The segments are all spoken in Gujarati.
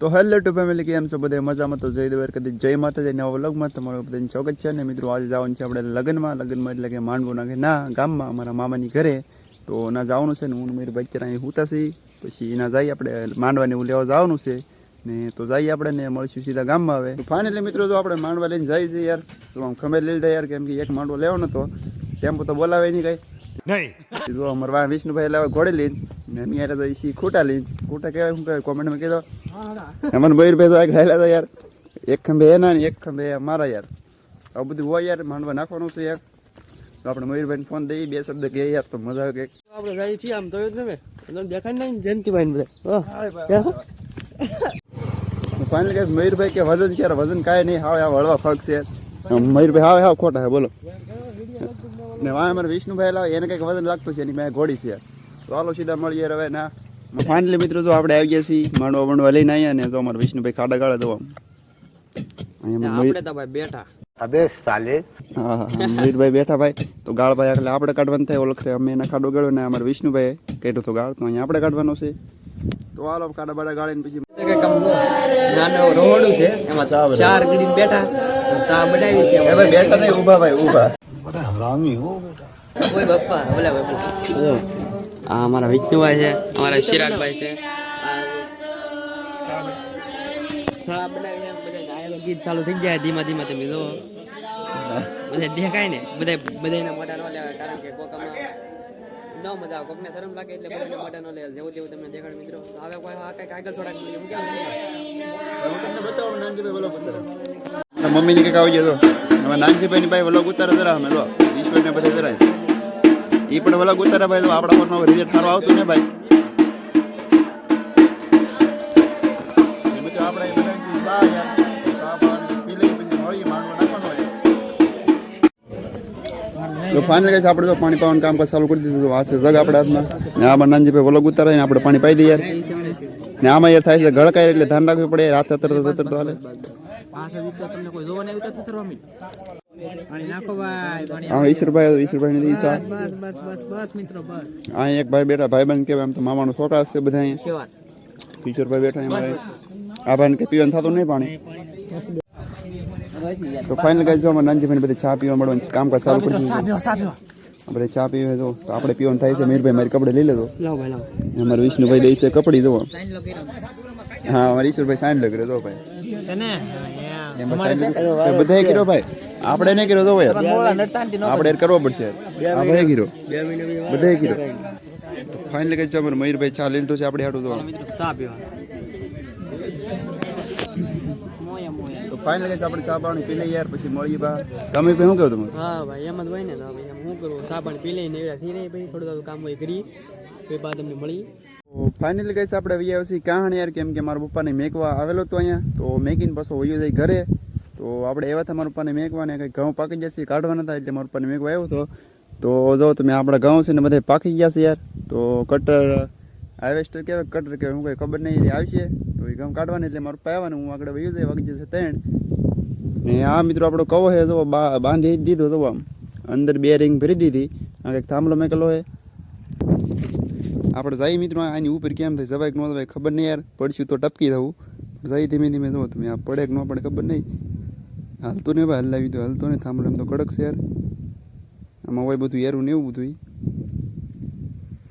તો હેલો ટુ ફેમિલી, કેમ છો બધે? મજામાં તો જય દેવર કદી જય માતાજી નવા વ્લોગમાં તમારું બધાને સ્વાગત છે અને મિત્રો, આજે જવાનું છે આપણે લગ્નમાં. લગ્નમાં એટલે કે માંડવું નાખે ના, ગામમાં અમારા મામાની ઘરે. તો ના જવાનું છે ને હું મારી બાઈક અહીં હું છીએ પછી એના જઈએ આપણે માંડવાને એવું લેવા જવાનું છે. ને તો જઈએ આપણે ને મળશું સીધા ગામમાં આવે ફાઇનલી મિત્રો, જો આપણે માંડવા લઈને જઈએ છીએ યાર, તો આમ ખમેર લઈ જાય યાર, કેમ કે એક માંડવો લેવાનો હતો ટેમ્પો તો બોલાવે નહીં કઈ. નહીં. જો અમારા વા વિષ્ણુભાઈ લાવે ઘોડે લઈને ને અમે યાર તો ઈ ખોટા લઈને ખોટા કહેવાય શું કહેવાય કોમેન્ટમાં કીધો અમને મયુરભાઈ તો આ ખાયેલા હતા યાર. એક ખંભે એના ને એક ખંભે મારા યાર. આવું બધું હોય યાર માંડવા નાખવાનું છે યાર. તો આપણે મયુરભાઈને ફોન દઈએ બે શબ્દ કહે યાર તો મજા આવે કે આપણે જઈએ છીએ આમ તો તમે દેખાય નહીં જયંતિભાઈ ને બધા. ફાઇનલ કેસ મયુરભાઈ કે વજન છે વજન કાંઈ નહીં. હાવ આ હળવા ફરક છે મયુરભાઈ હાવ હાવ ખોટા હે બોલો. ને વાહ અમારે વિષ્ણુભાઈ લાવે એને કંઈક વજન લાગતું છે એની મેં ઘોડી છે. તો હાલો સીધા મળીએ હવે ના. ફાઇનલી મિત્રો જો આપણે આવી ગયા છીએ માંડવા માંડવા લઈને આવ્યા ને જો અમારે વિષ્ણુભાઈ ખાડા ગાળે દો આમ. અહીંયા મયુર- આપણે તો ભાઈ બેઠા. અબે સાલે. હા હા મયુરભાઈ બેઠા ભાઈ. તો ગાળભાઈ એટલે આપણે કાઢવાનું થાય ઓળખે અમે એના ખાડો ગાળ્યો ને અમારે વિષ્ણુભાઈ કાઢ્યો તો ગાળ. તો અહીંયા આપણે કાઢવાનો છે. તો હાલો ખાડા બાડા ગાળીને પછી નાનું રોહડું છે એમાં ચા ચાર બેઠા. ચા બનાવી છે. બેઠા નહીં ઊભા ભાઈ ઊભા. કોઈ બપ્પા બોલા બોલા આ અમારા વિષ્ણુભાઈ છે અમારા શિરાગભાઈ છે. ચા બનાવી બધા ગાયેલો ગીત ચાલુ થઈ જાય ધીમા ધીમા તમે જો બધા દેખાય ને બધા બધાના મોઢા ન લેવાય કારણ કે કોક આમાં ન મજા આવે. કોકને શરમ લાગે એટલે બધાને મોઢા ન લેવાય. જેવું તેવું તમને દેખાડ મિત્રો. હવે કોઈ આ કંઈક આગળ થોડાક એમ કેમ હું તમને બતાવું નાનજીભાઈ બોલો ઉતારે. મમ્મીને કંઈક આવી જતો હવે નાનજીભાઈની ભાઈ વલોગ ઉતારો જરા અમે તો બધે જરાય. એ પણ વલોગ ઉતારે ભાઈ, તો આપણા પરનો રિઝલ્ટ સારું આવતું ને ભાઈ. તો ફાઇનલ ગઈ આપણે તો પાણી પાવાનું કામ ચાલુ કરી દીધું આ છે જગ આપણા હાથમાં. ને આમાં નાનજીભાઈ વલોગ ઉતારે ને આપણે પાણી પાઈ દઈએ. ને આમાં યાર થાય છે ગળકાય એટલે ધ્યાન રાખવું પડે. રાત તરત તો હાલે. ભાઈ એક ભાઈ બેઠા ભાઈ બંધ કહેવાય આમ તો મામાનો છોકરા છે બધા અહીંયા સેવા ઈશ્વરભાઈ બેઠા આ ભાઈને કે પીવાનું થતું નહીં પાણી? તો ફાઇનલ ગાઈસ જો અમારે નાનજીભાઈ બધે ચા પીવા મળવાનું કામકાજ ચાલુ કરી બધે ચા પીવે તો તો આપણે પીવાનું થાય છે મીરભાઈ મારી કપડે લઈ લેતો લાવ અમારે વિષ્ણુભાઈ દઈ છે કપડી દો હા અમારે ઈશ્વરભાઈ સાઈન લગ રહ્યો ભાઈ. એમાં બધાએ કર્યો ભાઈ. આપણે નહીં કર્યો તો નથી આપણે કરવો પડશે. યાર કર્યો. બધાએ કર્યો. ફાઇનલ કઈ અમારે મયુરભાઈ ચા લીધો છે આપણે હાટું તો. મિત્રો ચા પીવા મોયા મોયા. તો ફાઇનલ કઈ આપણે ચા પાણી પી લઈએ યાર પછી મળીએ બા તમે ભાઈ શું કહો તમે? હા ભાઈ એમ જ હોય ને તો ભાઈ શું કરું ચા પાણી પી લઈને એવડા થઈ રહી પછી થોડું કામ હોય કરી પછી બાદ અમને મળી. ફાઇનલી કઈ આપણે વૈયા આવશે કહાણી યાર, કેમ કે મારા પપ્પાને મેકવા આવેલો હતો અહીંયા. તો મેકીને પાછો વયો જાય ઘરે. તો આપણે એવા હતા, મારા પપ્પાને મેકવા ને કંઈ ઘઉં પાકી જશે કાઢવાના હતા, એટલે મારા પપ્પાને મેકવા આવ્યો હતો. તો જો તમે આપણા ઘઉં છે ને બધા પાકી ગયા છે યાર. તો કટર હાર્વેસ્ટર કહેવાય કટર કહેવાય, હું કંઈ ખબર નહીં આવશે. તો એ ઘઉં કાઢવાને એટલે મારા પપ્પા આવવાનું, હું આગળ વયો જાય, વાગી જશે ત્રણ. ને આ મિત્રો આપણો કવો છે, જો બાંધી દીધો તો આમ. અંદર બે રિંગ ભરી દીધી. આ કંઈક થાંભલો મેકેલો છે. આપણે જાય મિત્રો, આની ઉપર કેમ થાય જવાય કે ન જવાય ખબર નહીં યાર. પડશું તો ટપકી થવું જાય ધીમે ધીમે જો તમે આ પડે કે ન પડે ખબર નહીં. હાલતો નહીં ભાઈ, હલાવી તો હાલતો નહીં. થાંભલો એમ તો કડક છે યાર. આમાં હોય બધું યારું ને એવું બધું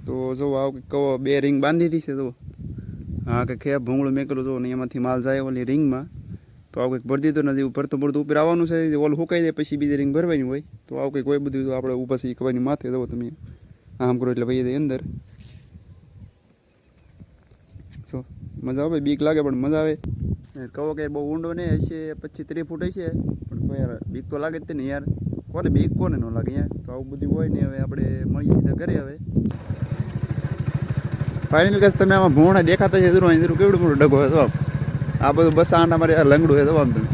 તો જો આવ કહો બે રિંગ બાંધી છે જો હા કે ખેપ ભૂંગળું મેકેલું જો ને એમાંથી માલ જાય ઓલી રિંગમાં તો આવું કંઈક ભરી દીધો નથી ભરતું ભરતું ઉપર આવવાનું છે ઓલું સુકાઈ જાય, પછી બીજી રિંગ ભરવાની હોય. તો આવું કંઈક હોય બધું આપણે ઉપાસી ખવાની માથે જવો તમે. આમ કરો એટલે ભાઈ અંદર. મજા આવે બીક લાગે પણ મજા આવે. કહો કે બહુ ઊંડો નહીં હશે પછી ત્રીસ ફૂટ હશે. પણ તો યાર બીક તો લાગે જ ને યાર. કોને બીક કોને ન લાગે યાર? તો આવું બધું હોય ને હવે આપણે મળીએ સીધા ઘરે હવે. ફાઇનલ કસ તમે આમાં ભૂણા દેખાતા છે જરૂર જરૂર કેવડું મોટું ડગો હતો આ બધું બસ આના મારે લંગડું હતો આમ તમે.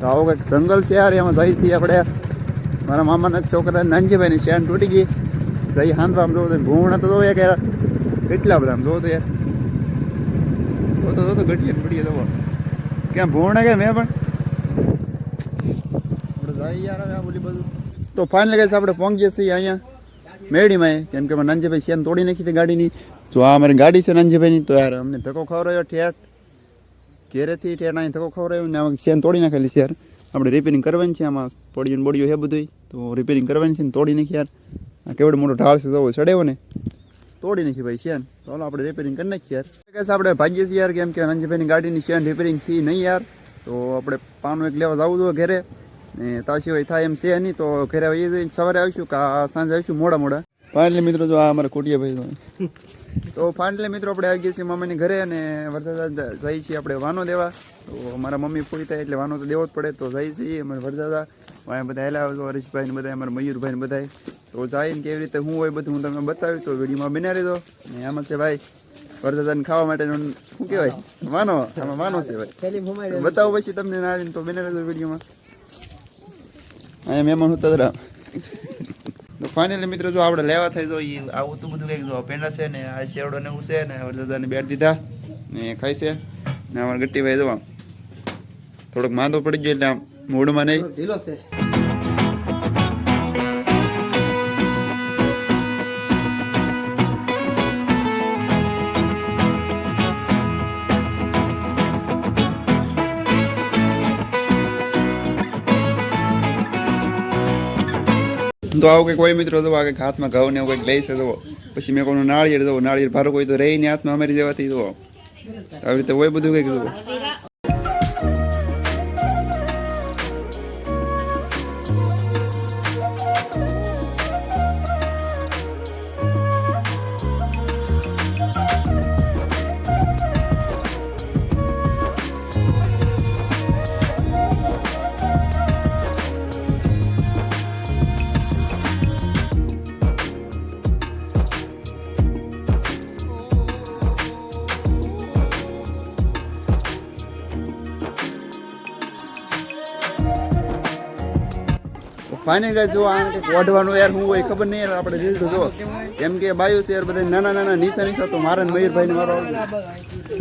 તો આવો કંઈક જંગલ છે યાર એમાં જઈ છીએ આપણે. મારા મામાના છોકરા નાનજીભાઈની શેન તૂટી ગઈ. જઈ હાંધવા આમ જોવો ભૂણા તો જોવો યાર કેટલા બધા આમ જોવો તો યાર. તો તો તો ઘટીએ પડીએ તો ક્યાં ભૂણ કે મેં પણ? આપણે જાય યાર હવે આ બોલી બધું તો ફાઇનલ ગઈ આપણે પહોંચીએ છીએ અહીંયા મેળીમાં. કેમ કે નાનજીભાઈ નંજીભાઈ શેન તોડી નાખી હતી ગાડીની. જો આ અમારી ગાડી છે નાનજીભાઈની તો યાર અમને ધક્કો ખવડાવ્યો ઠેઠ. ઘેરેથી ઠેઠ અહીં ધક્કો ખવડાવ્યો ને આમાં ચેન તોડી નાખેલી છે યાર. આપણે રિપેરિંગ કરવાની છે આમાં પડ્યું ને બોડિયું છે બધું તો રિપેરિંગ કરવાની છે ને તોડી નાખી યાર. આ કેવડો મોટો ઢાળ છે તો ચડેવો ને. તોડી નાખી ભાઈ શેન તો આપણે રિપેરિંગ કરી નાખીએ યાર. કહેશે આપણે ભાગીએ છીએ યાર કેમ કે નંજભાઈની ગાડીની શેન રિપેરિંગ થઈ નહીં યાર. તો આપણે પાનું એક લેવા જવું જોઈએ ઘરે. ને તા સિવાય થાય એમ છે નહીં તો ઘરે આવી જઈને સવારે આવીશું કે સાંજે આવીશું મોડા મોડા. ફાઇનલી મિત્રો જો આ અમારા કોટિયા ભાઈ તો ફાઇનલી મિત્રો આપણે આવી ગયા છીએ મમ્મીની ઘરે અને વરસાદ જઈએ છીએ આપણે વાનો દેવા. તો અમારા મમ્મી પૂરી થાય એટલે વાનો તો દેવો જ પડે. તો જઈએ છીએ અમારે વરસાદા. અહીંયા બધા હેલા હરીશભાઈ ને બધા અમારા મયુરભાઈ ને બધા તો જઈને કેવી રીતે હું હોય બધું હું તમને બતાવ્યું તો વિડીયોમાં બના રહેજો. અને આમાં છે ભાઈ વરસાદાને ખાવા માટે શું કહેવાય? માનો આમાં માનો છે ભાઈ. બતાવો પછી તમને ના તો બના રહેજો વિડીયોમાં. અહીંયા મહેમાન હતા જરા તો ફાઇનલી મિત્રો જો આપણે લેવા થઈ જો એ આવું તો બધું કંઈક જો પેંડા છે ને આ શેરડો ને એવું છે ને વરસાદાને બેટ દીધા. ને ખાય છે. ને અમારા ગટ્ટીભાઈ જવા થોડોક માંદો પડી ગયો એટલે આમ મૂડમાં નહીં. ઢીલો છે. તો આવું કંઈક કોઈ મિત્રો જો આ કંઈક હાથમાં ઘઉં ને એવું કંઈક લઈ છે પછી મેં કોનું નાળિયેર જુઓ નાળિયેર ભારો કોઈ તો રહીને હાથમાં અમારી જેવાથી જુઓ આવી રીતે હોય બધું કંઈક જુઓ ફાઇનલ જો આ ઓઢવાનું યાર હું હોય, ખબર નહીં યાર, આપણે રીલ જો. કેમ કે બાયુ છે યાર બધા નાના નાના, નીચા નિશા તો મારા મયુરભાઈ ને વારો આવજો.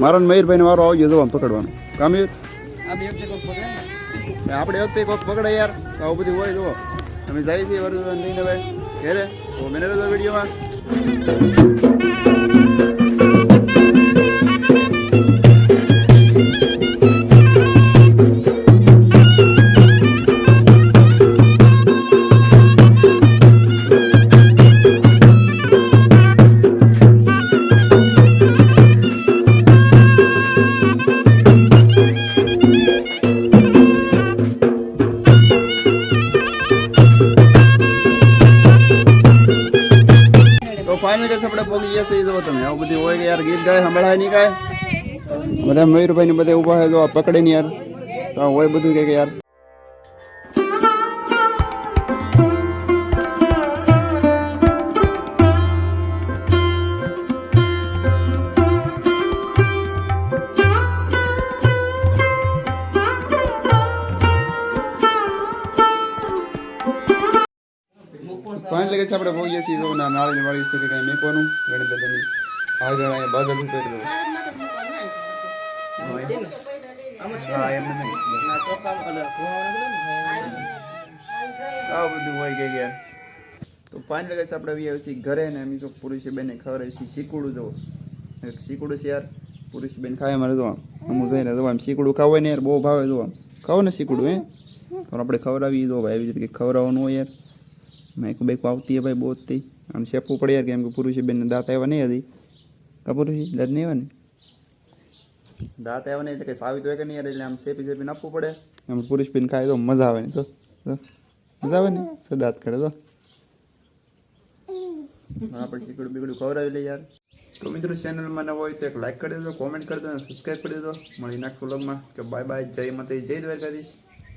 મારા મયુરભાઈ ને વારો આવજો, જો આમ પકડવાનું. કામયુર? આપણે વખતે કોઈક પકડે યાર આવું બધું હોય જુઓ અમે જઈએ છીએ વરસાદ લઈને ભાઈ ઘેરે. તો મેને રહેજો વિડીયોમાં ફાઇનલ કે આપણે પોગી ગયા છીએ જો તમે. આવું બધું હોય કે યાર, ગીત ગાય, સંભળાય નહીં કાંઈ. બધા મયુરભાઈ ને બધા ઊભા હે જો પકડે ને યાર. તો હોય બધું કે યાર. કેસ આપણે ભોગીએ છીએ. તો ના નાળી વાળી કે કાંઈ મેકવાનું. ગણિત દાદાની આગળ અહીંયા બાજુ ઊભી કરી હા આ બધું હોય કે યાર તો પાણી વાગે આપણે આવી છીએ ઘરે ને અમી તો પુરુષ બેને ખબર છે શીકુડું જો શીકુડું છે યાર. પુરુષ બેન ખાય મારે જો અમુક જઈને જો આમ શીકુડું ખાવ ને યાર બહુ ભાવે જો ખાવ ને શીકુડું હે? પણ આપણે ખવડાવી દો ભાઈ. એવી રીતે ખવડાવવાનું હોય યાર. મેકું બેકું આવતી હોય ભાઈ બહુ જ થી આમ શેપવું પડે યાર કેમ કે પુરુષી બેનને દાંત આવ્યા નહીં હતી કા પુરુષ દાંત નહીં આવ્યા ને? દાંત આવ્યા નહીં એટલે કે સાવી તો કે નહીં યાર? એટલે આમ શેપી શેપીને આપવું પડે. આમ પુરુષ બેન ખાય તો મજા આવે ને તો મજા આવે ને? તો દાંત કાઢે તો આપણે શીકડું બીકડું ખવડાવી લઈએ યાર. તો મિત્રો ચેનલમાં નવો હોય તો એક લાઈક કરી દેજો કોમેન્ટ કરી દો અને સબસ્ક્રાઈબ કરી દેજો. મળી નાખશું લગમાં કે બાય બાય જય માતા જય દ્વારકાધીશ.